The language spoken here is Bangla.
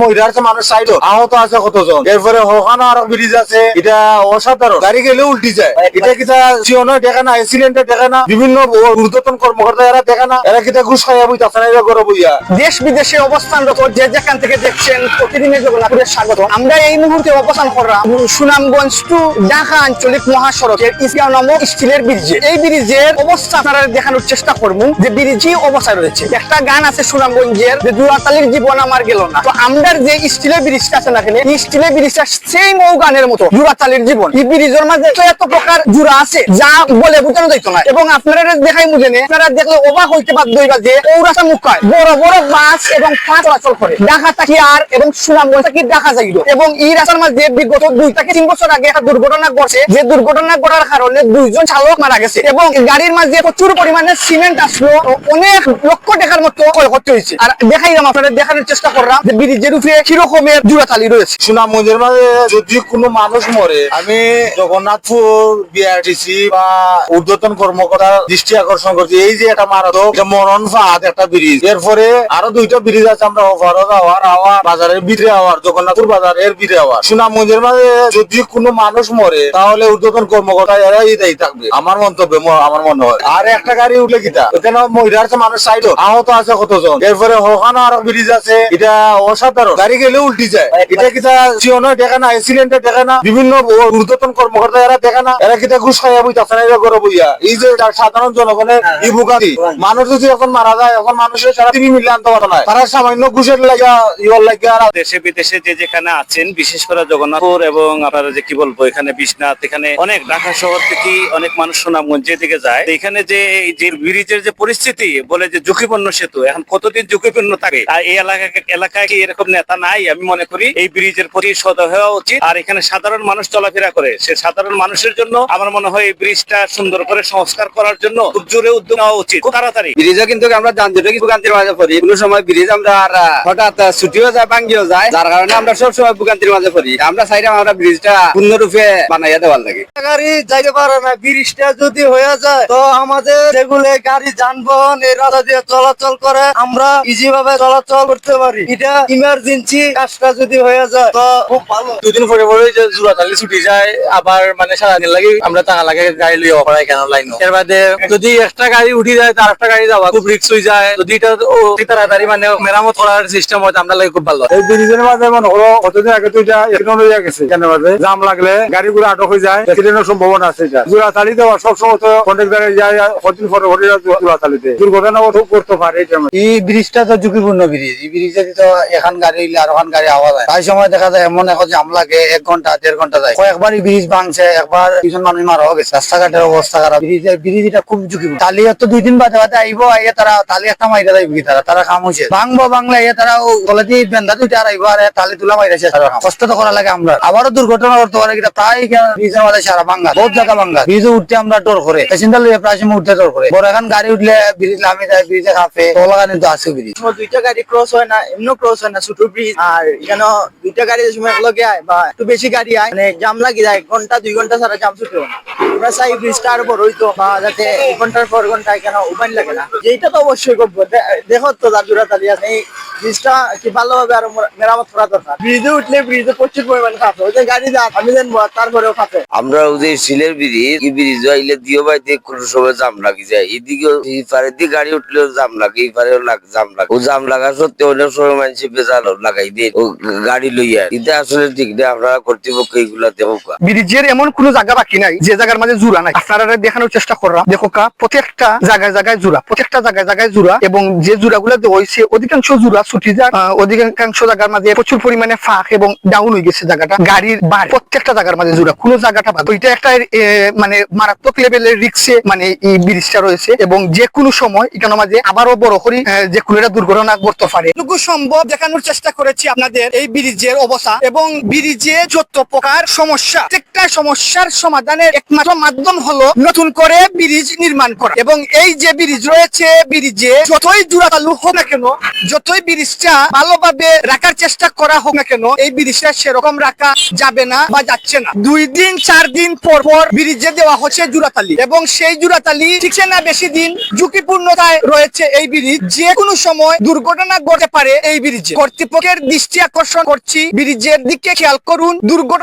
মহিলা মানুষ সাইড আহত আছে কতজন? এরপরে আরও ব্রিজ আছে। এটা অসাধারণ গাড়ি গেলে উল্টি যায়। এটা সিওনো দেখে না এক্সিডেন্টে দেখে না, বিভিন্ন ঊর্ধ্বতন কর্মকর্তা এরা দেখে না, এরা ঘুষ খাইয়া দেশ বিদেশে অবস্থানরত যে যেখান থেকে দেখছেন স্বাগত আমরা এই মুহূর্তে অবস্থান করলাম সুনামগঞ্জ টু ঢাকা আঞ্চলিক মহাসড়কের ইসিয়া নামক স্টিলের ব্রিজে। এই ব্রিজের অবস্থা আপনারা দেখানোর চেষ্টা করব, যে ব্রিজই অবস্থা রয়েছে। একটা গান আছে সুনামগঞ্জের, যে দুয়াতালির জীবন আমার গেল না। তো আমরা যে স্টিলের ব্রিজটা আছে না এখানে স্টিলের ব্রিজটা সেই মৌ গানের মতো জুরাতালির জীবন। এই ব্রিজের মাঝে এত প্রকার জুড়া আছে, যা বলে বোঝানো যাইত না। এবং আপনারা দেখাই বুঝে নে আপনারা দেখলে অবাক হইতে বাধ্য হইবা যে পৌরাসা মুখায় বড় বড় বাস এবং ট্রাক চলাচল করে। ঢাকা থাকি আর এবং সুনামগঞ্জ থাকি ঢাকা যাইল এবং এই রাস্তার মাঝে বিগত দুই থেকে তিন বছর আগে একটা দুর্ঘটনা ঘটছে যে দুর্ঘটনা ঘটার কারণে দুইজন চালক মারা গেছে এবং গাড়ির মাঝে প্রচুর পরিমাণে সিমেন্ট আসলো অনেক লক্ষ টাকার মতো ক্ষয়ক্ষতি হয়েছে। আর দেখাইলাম, আপনাদের দেখানোর চেষ্টা করলাম ব্রিজের উপরে কিরকমের জুড়াতালি রয়েছে। যদি কোনো মানুষ মরে, আমি জগন্নাথপুর বিআরটিসি বা ঊর্ধ্বতন কর্মকর্তার দৃষ্টি আকর্ষণ করছি। এই যে একটা মারাত্মক মরণ ফাঁদ, একটা ব্রিজ। এরপরে আরও দুইটা ব্রিজ আছে আমরা ওভারও আওয়ার আওয়ার, বাজারের ভিতরে আওয়ার, জগন্নাথপুর বাজারের ভিতরে আওয়ার। সুনামগঞ্জের মাঝে যদি কোনো মানুষ মরে, তাহলে ঊর্ধ্বতন কর্মকর্তা এরাই দায়ী থাকবে। আমার মন্তব্য আমার মনে হয়। আর একটা গাড়ি উঠলে কিতা এখানে মহিলা আছে মানুষ সাইড আহত আছে কতজন? এরপরে ওখানে আরও ব্রিজ আছে, এটা অসাধারণ। গাড়ি গেলে উল্টি যায়। এটা কিতা সিওনো দেখে না এক্সিডেন্টে দেখে না বিভিন্ন ঊর্ধ্বতন কর্মকর্তা এরা দেখে না এরা কিতা ঘুষ খাইয়া বইতা না এরা গরব বইয়া এই যে সাধারণ জনগণের এই ভোগান্তি মানুষ যদি এখন মারা যায় এখন মানুষের সারা তিনি মিলে আনতে পারে না। তারা সামান্য ঘুষের লাগা ইয়র লাগিয়া দেশে বিদেশে যে যেখানে আছেন বিশেষ করে জগন্নাথপুর এবং আপনারা যে কি বলব এখানে বিশ্বনাথ এখানে অনেক ঢাকা শহর থেকে অনেক মানুষ সুনামগঞ্জ যেদিকে যায় এখানে যে এই যে ব্রিজের যে পরিস্থিতি বলে যে ঝুঁকিপূর্ণ সেতু এখন কতদিন ঝুঁকিপূর্ণ থাকে? আর এই এলাকা এলাকায় কি এরকম নেতা নাই আমি মনে করি এই ব্রিজের প্রতি সদয় হওয়া উচিত। আর এখানে সাধারণ মানুষ চলাফেরা করে। সে সাধারণ মানুষের জন্য আমার মনে হয় এই ব্রিজটা সুন্দর করে সংস্কার করার জন্য খুব জোরে উদ্যোগ নেওয়া উচিত। খুব তাড়াতাড়ি। ব্রিজও কিন্তু আমরা যানজটে কিন্তু ভোগান্তির মাঝে পড়ি। কোনো সময় ব্রিজ আমরা আর, হঠাৎ ছুটিও যায় ভাঙ্গিও যায়। যার কারণে আমরা সব সময় ভোগান্তির মাঝে পড়ি। আমরা চাইলাম আমরা ব্রিজটা পূর্ণরূপে বানাইয়া দেওয়ার লাগে। গাড়ি যাইতে পারে না ব্রিজটা যদি হয়ে যায় তো আমাদের যেগুলো গাড়ি যানবাহন এই রাস্তা দিয়ে চলাচল করে আমরা ইজি ভাবে চলাচল করতে পারি। এটা ইমার্জেন্সি কাজটা যদি হয়ে যায় তো খুব ভালো। দুদিন পরে পরে যে জুরাতালি ছুটি যায় আবার মানে সারাদিন লাগে আমরা টাকা লাগে গাড়ি লিয়ে পড়াই কেন লাইন এর বাদে যদি একটা গাড়ি উঠি যায় তার একটা গাড়ি যাওয়া খুব রিক্স হয়ে যায়। যদি এটা তাড়াতাড়ি মানে মেরামত করার সিস্টেম হয় আমরা লাগে খুব ভালো। এই ব্রিজের মাঝে মনে হলো কতদিন আগে তো এটা এখানে হয়ে গেছে কেন মাঝে জাম লাগলে গাড়িগুলো আটক হয়ে যায় অ্যাক্সিডেন্টের সম্ভাবনা আছে এটা। জুরাতালি দেওয়া সবসময় তো কন্ট্রাক্টারে যায় কতদিন পরে পরে জুরাতালিতে দুর্ঘটনা করতে পারে এটা এই ব্রিজটা তো ঝুঁকিপূর্ণ ব্রিজ এই ব্রিজে তো এখন গাড়ি হইলে আর ওখান গাড়ি আওয়া যায়। তাই সময় দেখা যায় এমন এখন জাম লাগে এক ঘণ্টা দেড় ঘণ্টা যায়। কয়েকবার এই ব্রিজ ভাঙছে একবার কিছু মানুষ মারা গেছে। রাস্তাঘাটের অবস্থা খারাপ। ব্রিজের ব্রিজ এটা খুব ঝুঁকিপূর্ণ। তালি তো দুই দিন বাদে বাদে আইবো আইয়ে তারা তালি একটা মাইরা যাইব তারা? তারা কাম হয়েছে ভাঙবো বাংলা ইয়ে তারা ও গলাতে বেন্দা দুইটা আর আইবো আর তালি তুলা মাইরাছে কষ্ট তো করা লাগে আমরা। আবারও দুর্ঘটনা করতে পারে কিনা প্রায় ব্রিজের মাঝে সারা ভাঙ্গা বহুত জায়গা ভাঙ্গা ব্রিজে উঠতে আমরা ডর করে। প্যাসেঞ্জার লইয়া প্রায় সময় উঠতে ডর করে। বড় এখন গাড়ি উঠলে ব্রিজ নামে যায় ব্রিজে কাঁপে। তোলাগানি তো আছে ব্রিজ। দুইটা গাড়ি ক্রস হয় না এমনিও ক্রস হয় না, ছোট ব্রিজ আর এখানে দুইটা গাড়ি সময় একলগে আয় বা একটু বেশি গাড়ি আয় মানে জাম লাগি যায়, ঘণ্টা, দুই ঘণ্টা ছাড়া জাম ছুটে আমরা চাই ব্রিজটা আরও বড় হইতো বা যাতে ঘণ্টার পর ঘণ্টা এখানে উপায় লাগে না। যেটা তো অবশ্যই দেখো তো তার জোড়া এই ব্রিজটা কি ভালোভাবে আরও মেরামত করা দরকার। ব্রিজে উঠলে ব্রিজে প্রচুর পরিমাণে ওই যে গাড়ি যা, আমি জানব তারপরেও আমরা ওদের সিলের ব্রিজ এই ব্রিজ আইলে দিও বাইতে কোনো সময় জাম লাগি যায়। এদিকে এই পারের দিকে গাড়ি উঠলেও জাম লাগে, এই পারেও লাগ- জাম লাগে। ও জাম লাগা সত্ত্বেও অনেক সময় মানুষ বেজাল লাগাই দিয়ে গাড়ি লইয়া এটা আসলে ঠিক না আপনারা কর্তৃপক্ষ দেখো ব্রিজের এমন কোন জায়গা বাকি নাই যে জায়গার মাঝে জুড়া নাই। আপনারা দেখানোর চেষ্টা করলাম। দেখো কা প্রত্যেকটা জায়গায় জায়গায় জুড়া প্রত্যেকটা জায়গায় জায়গায় জুড়া এবং যে জুড়া গুলো হয়েছে অধিকাংশ জুড়া ছুটি যায় অধিকাংশ জায়গার মাঝে প্রচুর পরিমাণে ফাঁক এবং ডাউন হয়ে গেছে জায়গাটা। গাড়ির বার প্রত্যেকটা জায়গার মাঝে জুড়া। কোনো জায়গাটা বাদ। ওইটা একটা মানে মারাত্মক লেভেলের রিক্সে মানে এই ব্রিজটা রয়েছে এবং যে কোনো সময় এখানে মাঝে আবারও বড় করে যে কোনো একটা দুর্ঘটনা ঘটতে পারে। সম্ভব দেখানোর চেষ্টা করেছি আপনাদের এই ব্রিজের অবস্থা এবং ব্রিজে যত প্রকার সমস্যা, প্রত্যেকটা সমস্যার সমাধানের একমাত্র মাধ্যম হলো নতুন করে ব্রিজ নির্মাণ করা। এবং এই যে ব্রিজ রয়েছে, ব্রিজে যতই জোড়াতালু হোক না কেন, যতই ব্রিজটা ভালোভাবে রাখার চেষ্টা করা হোক না কেন, এই ব্রিজটা সেরকম রাখা যাবে না বা যাচ্ছে না। দুই দিন, চার দিন পর পর ব্রিজে দেওয়া হচ্ছে জুরাতালি এবং সেই জুরাতালি ঠিকছে না বেশি দিন ঝুঁকিপূর্ণতায় রয়েছে এই ব্রিজ। যে কোনো সময় দুর্ঘটনা ঘটে পারে এই ব্রিজে। কর্তৃপক্ষের দৃষ্টি আকর্ষণ করছি। ব্রিজের দিকে খেয়াল করুন দুর্ঘটনা